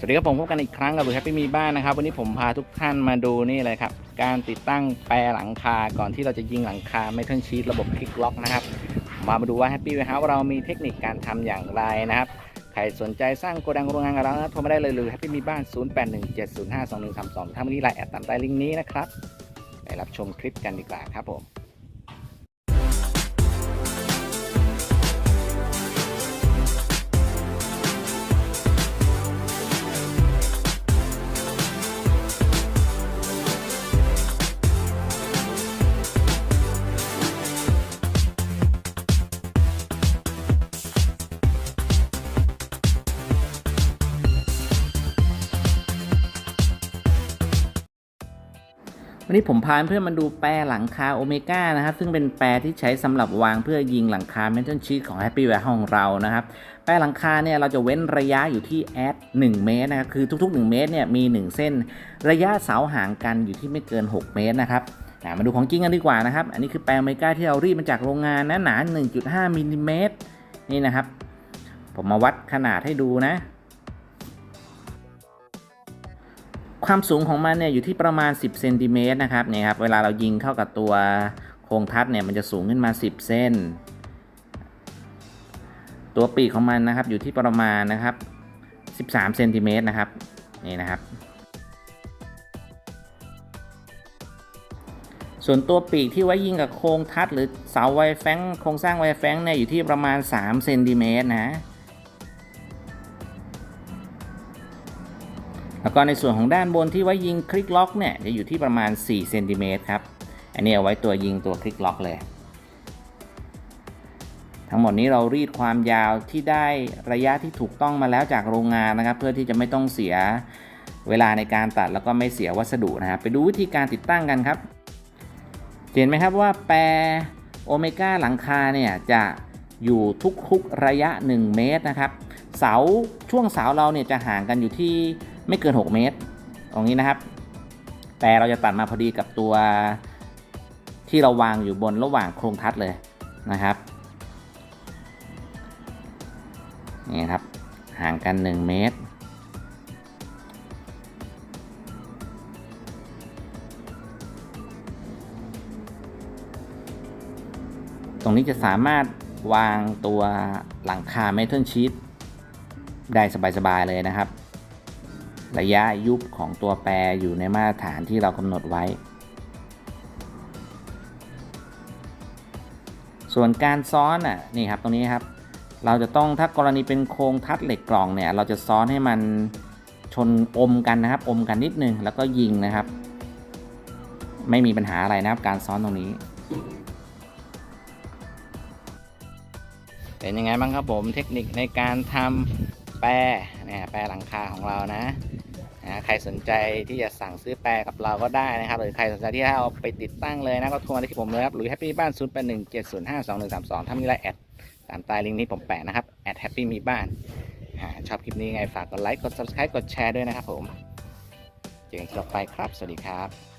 สวัสดีครับผมพบกันอีกครั้งกับลุยแฮปปี้มีบ้านนะครับ วันนี้ผมพาทุกท่านมาดูนี่เลยครับ การติดตั้งแปรหลังคาก่อนที่เราจะยิงหลังคาไม่ทันชีตระบบคลิกล็อกนะครับ มามาดูว่าแฮปปี้เวฮาเรามีเทคนิคการทำอย่างไรนะครับ ใครสนใจสร้างโกดังโรงงานกับเรานะโทรมาได้เลยหรือแฮปปี้มีบ้าน 0817052132ถ้าวันนี้ไลน์แอดตามใต้ลิงก์นี้นะครับไปรับชมคลิปกันดีกว่าครับผม วันนี้ผมพาเพื่อนมาดูแปรหลังคาโอเมก้านะครับ ซึ่งเป็นแปรที่ใช้สำหรับวางเพื่อยิงหลังคาเมทัลชีตของ Happy w a r e ของเรานะครับ แปรหลังคาเนี่ยเราจะเว้นระยะอยู่ที่แอด1เมตรนะครับคือทุก ๆ 1 เมตรเนี่ยมี 1 เส้น ระยะเสาห่างกันอยู่ที่ไม่เกิน 6 เมตรนะครับมาดูของจริงกันดีกว่านะครับ อันนี้คือแปรโอเมก้าที่เรารีดมาจากโรงงานนะหนา 1.5มิลลิเมตรนี่นะครับ ผมมาวัดขนาดให้ดูนะ ความสูงของมันเนี่ยอยู่ที่ประมาณ 10เซนติเมตรนะครับเนี่ยครับเวลาเรายิงเข้ากับตัวโครงทัดเนี่ยมันจะสูงขึ้นมา 10เซนตัวปีกของมันนะครับอยู่ที่ประมาณนะครับ 13เซนติเมตรนะครับนี่นะครับ ส่วนตัวปีกที่ไว้ยิงกับโครงทัดหรือเสาไวแฟงโครงสร้างไวแฟงเนี่ยอยู่ที่ประมาณ3เซนติเมตรนะ ก็ในส่วนของด้านบนที่ไว้ยิงคลิกล็อกเนี่ยจะอยู่ที่ประมาณ4เซนติเมตรครับ อันนี้เอาไว้ตัวยิงตัวคลิกล็อกเลย ทั้งหมดนี้เรารีดความยาวที่ได้ระยะที่ถูกต้องมาแล้วจากโรงงานนะครับ เพื่อที่จะไม่ต้องเสียเวลาในการตัดแล้วก็ไม่เสียวัสดุนะครับไปดูวิธีการติดตั้งกันครับ เห็นไหมครับว่าแปรโอเมก้าหลังคาเนี่ยจะอยู่ทุกๆระยะ 1 เมตรนะครับ เสาช่วงเสาเราเนี่ยจะห่างกันอยู่ที่ ไม่เกิน 6 เมตร ตรงนี้นะครับ แต่เราจะตัดมาพอดีกับตัวที่เราวางอยู่บนระหว่างโครงทัดเลยนะครับนี่ครับ ห่างกัน 1 เมตร ตรงนี้จะสามารถวางตัวหลังคาเมทัลชีตได้สบาย ๆ เลยนะครับ ระยะยุบของตัวแปรอยู่ในมาตรฐานที่เรากำหนดไว้ ส่วนการซ้อนอะนี่ครับตรงนี้ครับ เราจะต้องถ้ากรณีเป็นโครงทัดเหล็กกล่องเนี่ย เราจะซ้อนให้มันชนอมกันนะครับ อมกันนิดนึงแล้วก็ยิงนะครับ ไม่มีปัญหาอะไรนะครับ การซ้อนตรงนี้เป็นยังไงบ้างครับผมเทคนิคในการทำแปรเนี่ยแปรหลังคาของเรานะ นะใครสนใจที่จะสั่งซื้อแปรกับเราก็ได้นะครับ หรือใครสนใจที่จะเอาไปติดตั้งเลยนะก็โทรมาที่ผมเลยครับ หรือแฮปปี้บ้าน0 8 1 7 0 5 2 1 3 2 ถ้ามีไลน์แอดตามใต้ลิงก์นี้ผมแปะนะครับแอดแฮปปี้มีบ้านชอบคลิปนี้ไงฝากกดไลค์กด subscribe กดแชร์ด้วยนะครับผม เจอกันต่อไปครับ สวัสดีครับ